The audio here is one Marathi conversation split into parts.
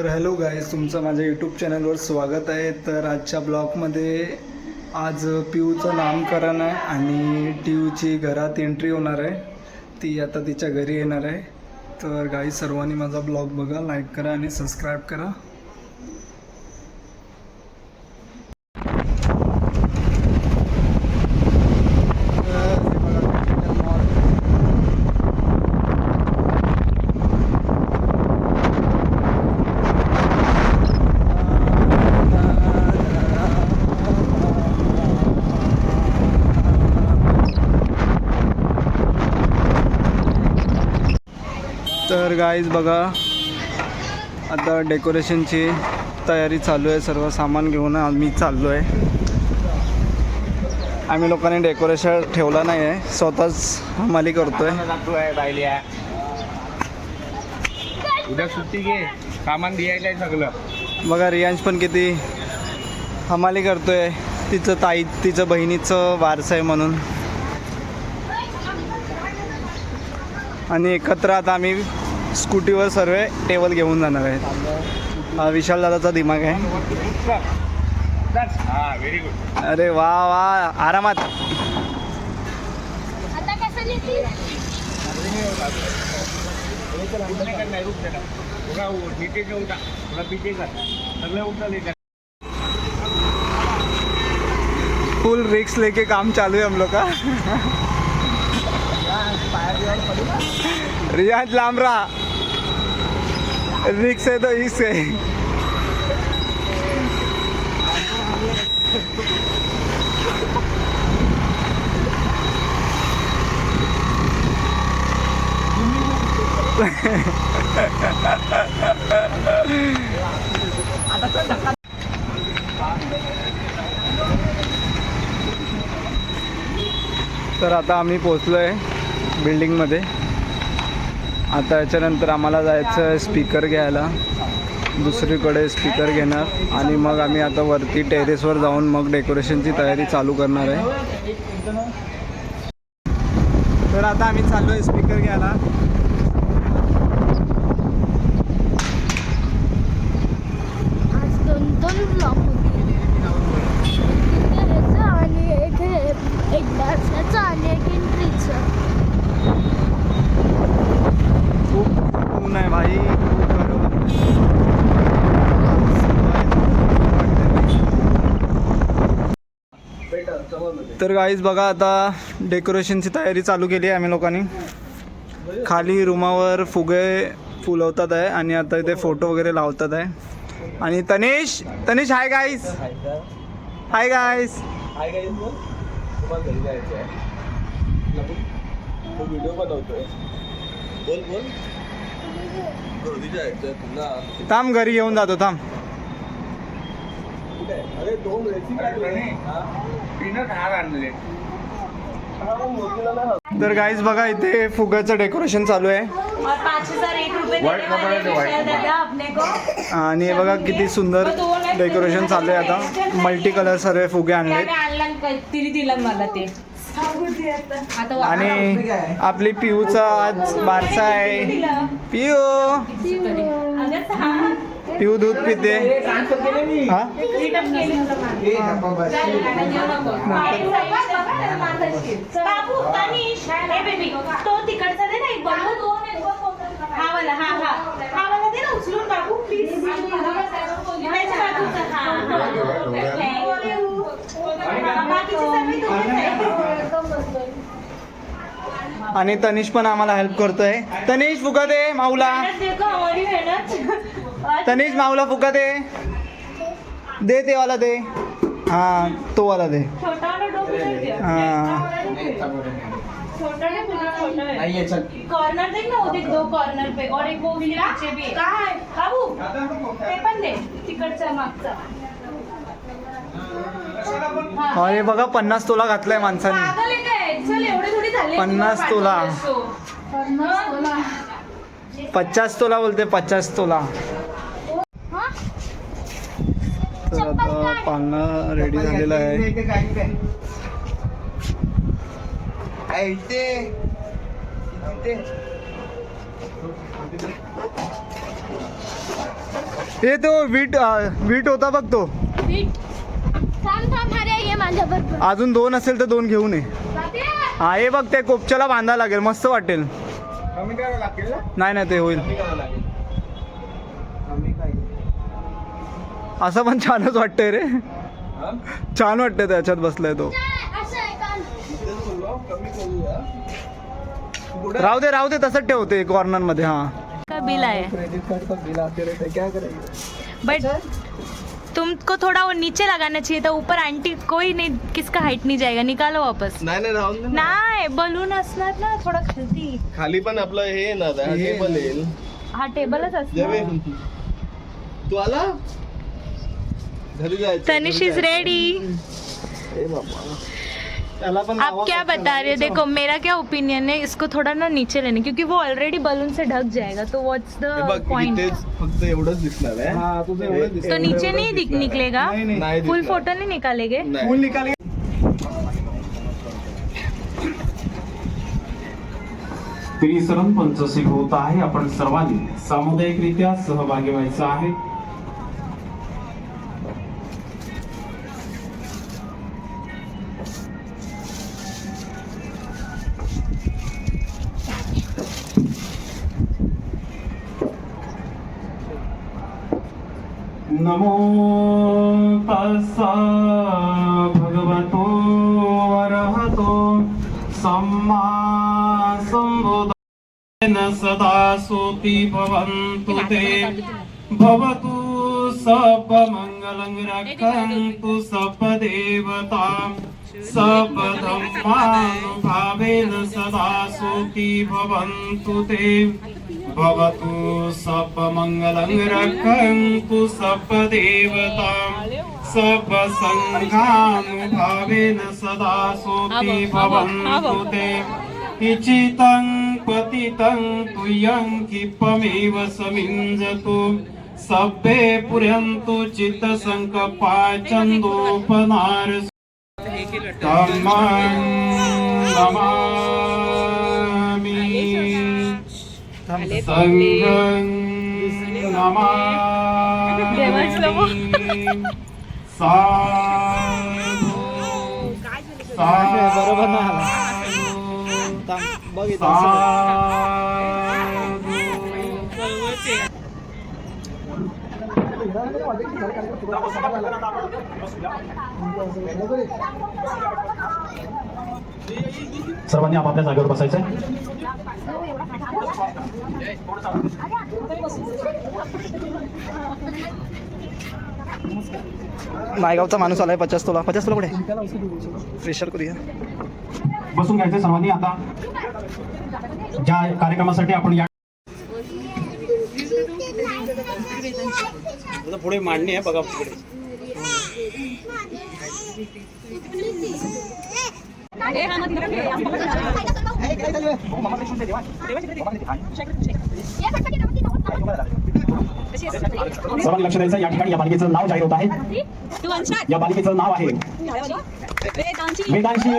तर हॅलो गाईज तुमचं माझ्या यूट्यूब चॅनलवर स्वागत आहे. तर आजच्या ब्लॉगमध्ये आज पिऊचं नामकरण आहे आणि टीयूची घरात एंट्री होणार आहे. ती आता तिच्या घरी येणार आहे. तर गाई सर्वांनी माझा ब्लॉग बघा लाईक करा आणि सबस्क्राईब करा. गाईज बघा. आता डेकोरेशनची तयारी चालू आहे. सर्व सामान घेऊन आम्ही चाललो आहे आम्ही लोकांनी डेकोरेशन ठेवला नाही आहे स्वतःच हमाली करतोय. जातोय बायल्या उद्या सुट्टी घे. सामान द्यायला आहे सगळं. बघा रियांश पण किती हमाली करतोय. तिचं ताई तिचं बहिणीचं वारस आहे म्हणून. आणि एकत्र आता आम्ही स्कूटीवर सर्व टेबल घेऊन जाणार आहेत. हा विशाल दादाचा दिमाग आहे. हा अरे वा वा आरामात. फुल रिक्स लेके काम चालू है हम लोग का? रियाज लांब रहा. रिक्स है तो रिक्स आहे. तर आता आम्ही पोचलो आहे बिल्डिंगमध्ये आता याच्यानंतर आम्हाला जायचं आहे स्पीकर घ्यायला. दुसरीकडे स्पीकर घेणार. आणि मग आम्ही आता वरती टेरेसवर जाऊन मग डेकोरेशनची तयारी चालू करणार आहे. तर आता आम्ही चाललो आहे स्पीकर घ्यायला आज दोन दोन ब्लॉक होते ह्याचं आणि एक हे एक डान्सचं आणि एक एंट्रीचं खूप ऊन आहे भाई खूप गरम आहे. तर गाईज बघा आता डेकोरेशनची तयारी चालू केली आहे आम्ही लोकांनी. खाली रूमावर फुगे फुलवतात आहे आणि आता इथे फोटो वगैरे लावतात आहे. आणि Tanish Tanish hi guys hi guys video बनवतोय. बोल बोल. तुला. थांब घरी येऊन जातो थांब. अरे दोन पीनट हार आणले. तर गाईज बघा इथे फुग्याचं डेकोरेशन चालू आहे. आणि हे बघा किती सुंदर डेकोरेशन चालू आहे आता. मल्टी कलर सर्व फुगे आणला तिने दिला मला ते. आता वा- आणि आपली पिऊचा आज बारसा आहे. पिऊ. पिऊ दूध पिते हा हे. हा हा, हा. हा हा, हा. बाकीचे तुम्हीच आहे. आणि तनिष पण आम्हाला हेल्प करतोय. तनिष फुगा दे माऊला. तनिष माऊला फुगा दे दे ते वाला दे. हा तो वाला दे. छोटा वाला डोकं नाही दे. छोटा नहीं पूरा छोटा कॉर्नर देख ना वो देख दो कॉर्नर पे. और एक वो भी पीछे भी. है बाबू ते पण दे. तिकडचा मागचा. अरे बघा पन्नास तोला घातलाय माणसाने. पन्नास तोला. पचास तोला बोलते पचास तोला. तर आता पाळणा रेडी झालेला आहे. हे तो वीट वीट होता बघ तो. ये अजून दोन असेल तर दोन घेऊन ये. हा हे बघ ते कोपच्याला बांधा लागेल. मस्त वाटेल. कमी करावं लागेल ना? नाही नाही ते होईल. कमी करावं लागेल. कमी काय? असं पण छानच वाटतंय रे. हा? छान वाटतंय त्याच्यात बसलाय तो. बोललो, कमी करूया राहू दे राहू दे तसंच ठेवते कॉर्नरमध्ये हा. का बिल आहे? क्रेडिट कार्ड का बिल आते रहते क्या करेंगे बट तुमको थोड़ा वो नीचे लगाना चाहिए था ऊपर आंटी कोई नहीं किसका हाइट नहीं जाएगा निकालो वापस। नाही नाही राहून दे ना. नाही बलून असणार ना थोडं खालती खाली पण आपलं हे आहे हे टेबल येईल हा टेबलच असणार. तू आला? घरी जायचं तनिश इज रेडी ए बाबा. आप क्या बता रहे हो? देखो मेरा क्या ओपिनियन है? इसको थोड़ा ना नीचे लेने क्योंकि वो ऑलरेडी बलून से ढक जाएगा तो व्हाट्स द पॉइंट फक्त एवढंच दिसणार आहे हा। तुझं एवढं दिसतं. तो नीचे नहीं दिख निकलेगा? नाही नाही। नाही फुल फ़ोटो नहीं निकालेगे. फुल निकाल त्रिसरण पंचशील होत आहे आपण सर्वांनी सामुदायिकरित्या सहभागी व्हायचं आहे। नमो तस्सा भगवतो अरहतो सम्मा सम्बुद्धेन सदा सोति भवन्तु ते। भवतु सर्वमङ्गलं रक्षन्तु सर्वदेवता सर्वधर्मानुभावेन सदा सोति भवन्तु ते। भवतु सर्वमङ्गलं रक्षन्तु सर्वदेवता सर्वसङ्घानुभावेन सदा सोऽपि भवन्तु ते। इचितं पतितं तुयं किपमेव समिञ्जतु। सभ्ये पुर्यन्तु चित्तसङ्कपा चन्दोपनार संगं नमामि साधु बरोबर नाही आला. साधु बघ इथं असं बघ. साधु सर्वांनी आपापल्या जागेवर बसायचंय. नायगावचा माणूस आलाय पचास तोला. पचास तोला कुठे? फ्रेशर करूया. बसून घ्यायचंय सर्वांनी आता. ज्या कार्यक्रमासाठी आपण या पुढे मांडणी आहे बघा पुढे. सर्वांनी लक्ष द्यायचं या ठिकाणी या बालिकेचं नाव जाहीर होत आहे. या बालिकेचं नाव आहे. वेदांशी. वेदांशी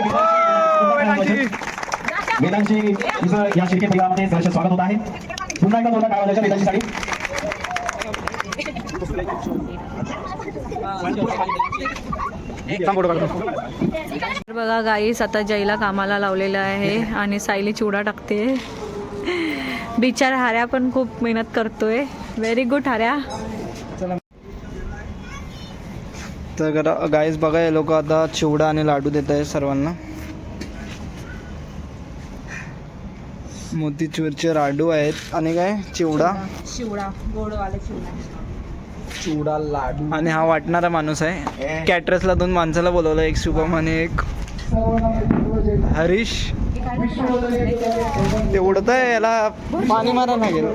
वेदांशी. तिचं या शिर्के परिवारामध्ये सहर्ष स्वागत होत आहे. पुन्हा एकदा जोरदार काय वाजायच्या वेदांशी साठी तर बघा गाईस आता जयला कामाला लावलेलं आहे आणि सायली चिवडा टाकते. बिचार हाऱ्या पण खूप मेहनत करतोय. व्हेरी गुड हाऱ्या. तर गाईज बघा हे लोक आता चिवडा आणि लाडू देत आहे सर्वांना. मोतीचूरचे लाडू आहेत आणि काय? चिवडा. चिवडा गोडवाले चिवडा. चिवडा लाडू. आणि हा वाटणारा माणूस आहे. कॅटरसला दोन माणसाला बोलवलं एक शुभम आणि एक हरीश. ते उडत आहे. याला पाणी मारा लागेल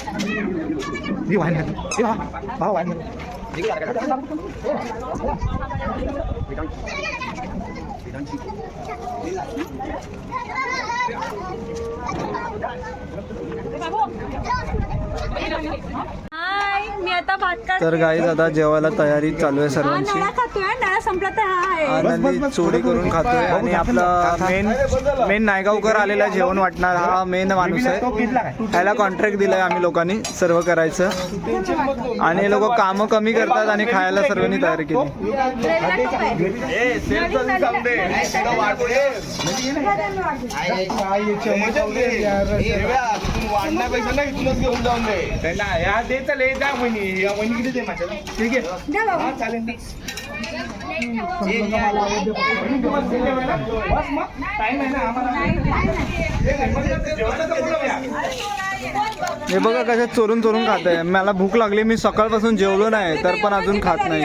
ही वाहन घाल. ही वा- वा वाहन घाल. हाय मी आता भात काढ तर गाईज आता जेवायला तयारी चालू आहे सर्वांची नळा खातोय नळा संपला तर हा आहे आनंदी चोरी करून खातोय आणि आपला मेन मेन नायगावकर आलेला आहे जेवण वाटणार हा मेन माणूस आहे ह्याला कॉन्ट्रॅक्ट दिलाय आम्ही लोकांनी सर्व करायचं आणि हे लोक कामं कमी करतात आणि खायला सर्वांनी तयारी केली वाढण्यापेक्षा ना इथूनच घेऊन जाऊन दे त्याला या दे चल हे जा वहिनी या वहिनी किती दे माझ्याला ठीक आहे? हा चालेल बस मग. टाइम आहे ना आम्हाला. जेवणाचं बोलवूया. हे बघा कशा चोरून चोरून खात आहे मला भूक लागली मी सकाळपासून जेवलो नाही तर पण अजून खात नाही.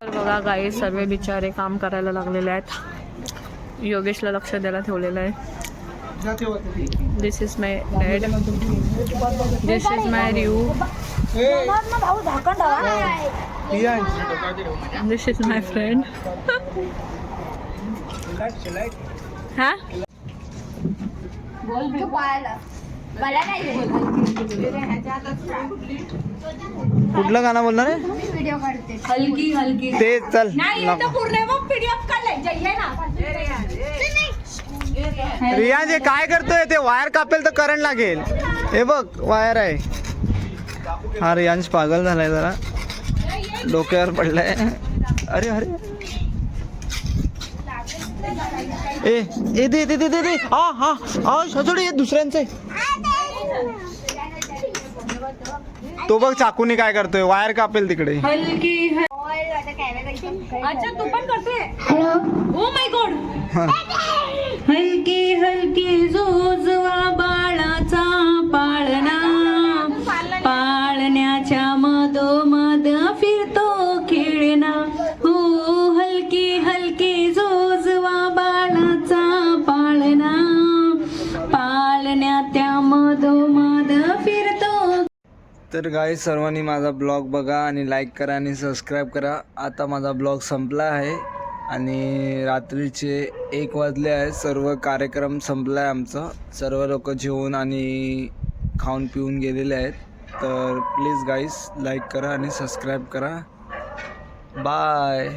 तर बघा गाई सर्व बिचारे काम करायला लागलेले आहेत. योगेशला लक्ष द्यायला ठेवलेलं आहे. This is my dad this is my रिऊ this is my friend हा कुठलं गाणं बोलणार आहे? हलकी हलकी. ते चल नाही नको. तर पूर्ण मग पीडीएफ काढलाय. जय ना. रियाज हे काय करतोय ते वायर कापेल तर करंट लागेल. हे बघ वायर आहे. हा रियांश पागल झालाय जरा. डोक्यावर पडलाय. अरे अरे. ए ए दे दे दे दे दे. हा हा हा सजोडी हे दुसऱ्यांचं आहे. तो बघ चाकूनी काय करतोय. वायर कापेल तिकडे. हलकी अच्छा तू पण करते ओ माय गॉड. हलकी हलकी जोजवा बाळाचा पाळणा तर गाई सर्वांनी माझा ब्लॉग बघा आणि लाईक करा आणि सबस्क्राईब करा. आता माझा ब्लॉग संपला आहे आणि रात्रीचे एक वाजले आहे. सर्व कार्यक्रम संपला आहे आमचा. सर्व लोक जेवून आणि खाऊन पिऊन गेलेले आहेत. तर प्लीज गाईस लाईक करा आणि सबस्क्राईब करा. बाय